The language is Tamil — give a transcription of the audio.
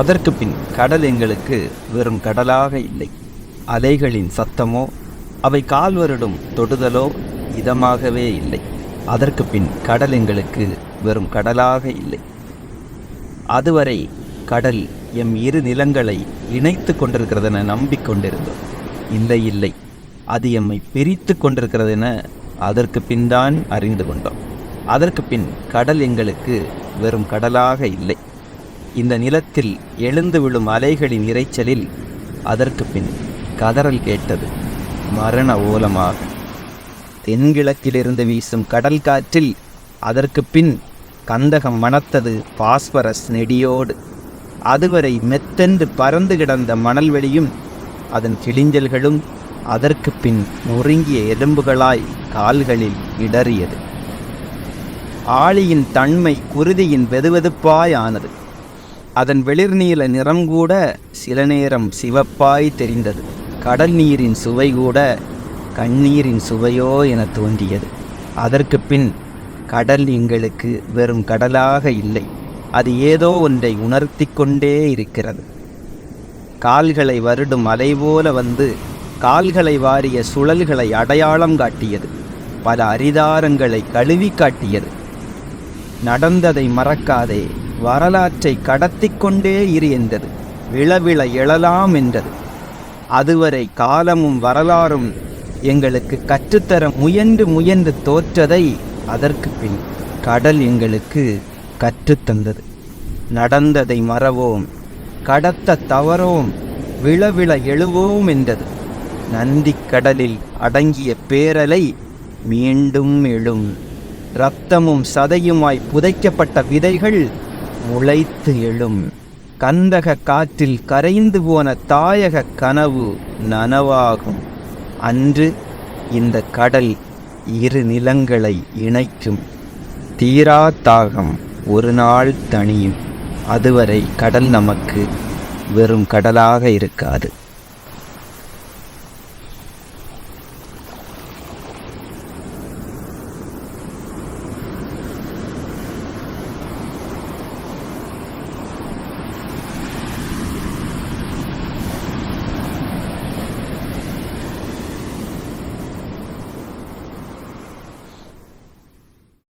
அதற்கு பின் கடல் எங்களுக்கு வெறும் கடலாக இல்லை. அலைகளின் சத்தமோ அவை கால் வருடும் தொடுதலோ இதமாகவே இல்லை. அதற்கு பின் கடல் எங்களுக்கு வெறும் கடலாக இல்லை. அதுவரை கடல் எம் இரு நிலங்களை இணைத்து கொண்டிருக்கிறதென நம்பிக்கொண்டிருந்தோம் இல்லை இல்லை. அது எம்மை பிரித்து கொண்டிருக்கிறதென அதற்கு பின் தான் அறிந்து கொண்டோம். அதற்கு பின் கடல் எங்களுக்கு வெறும் கடலாக இல்லை. இந்த நிலத்தில் எழுந்து விழும் அலைகளின் இரைச்சலில் அதற்கு பின் கதறல் கேட்டது. மரண ஓலமாக. தென்கிழக்கிலிருந்து வீசும் கடல் காற்றில் அதற்கு பின் கந்தகம் மணத்தது பாஸ்பரஸ் நெடியோடு. அதுவரை மெத்தென்று பறந்து கிடந்த மணல்வெளியும் அதன் கிளிஞ்சல்களும் அதற்கு பின் நொறுங்கிய எலும்புகளாய் கால்களில் இடறியது. ஆழியின் தன்மை குருதியின் வெதுவெதுப்பாய் ஆனது. அதன் வெளிர்நீல நிறம் கூட சில நேரம் சிவப்பாய் தெரிந்தது. கடல் நீரின் சுவை கூட கண்ணீரின் சுவையோ என தோன்றியது. அதற்கு பின் கடல் எங்களுக்கு வெறும் கடலாக இல்லை. அது ஏதோ ஒன்றை உணர்த்தி கொண்டே இருக்கிறது. கால்களை வருடும் அலை போல வந்து கால்களை வாரிய சுழல்களை அடையாளம் காட்டியது. பல அரிதாரங்களை கழுவி காட்டியது. நடந்ததை மறக்காதே. வரலாற்றை கடத்திக் கொண்டே இரு என்றது. விளவிள எழலாம் என்றது. அதுவரை காலமும் வரலாறும் எங்களுக்கு கற்றுத்தர முயன்று முயன்று தோற்றதை அதற்கு பின் கடல் எங்களுக்கு கற்றுத்தந்தது நடந்ததை மறவோம் கடத்த தவறோம் விளவிள எழுவோம் என்றது. நந்திக் கடலில் அடங்கிய பேரலை மீண்டும் எழும். இரத்தமும் சதையுமாய் புதைக்கப்பட்ட விதைகள் முளைத்து எழும். கந்தக காற்றில் கரைந்து போன தாயக கனவு நனவாகும். அன்று இந்த கடல் இரு நிலங்களை இணைக்கும். தீரா தாகம் ஒரு நாள் தணியும். அதுவரை கடல் நமக்கு வெறும் கடலாக இருக்காது.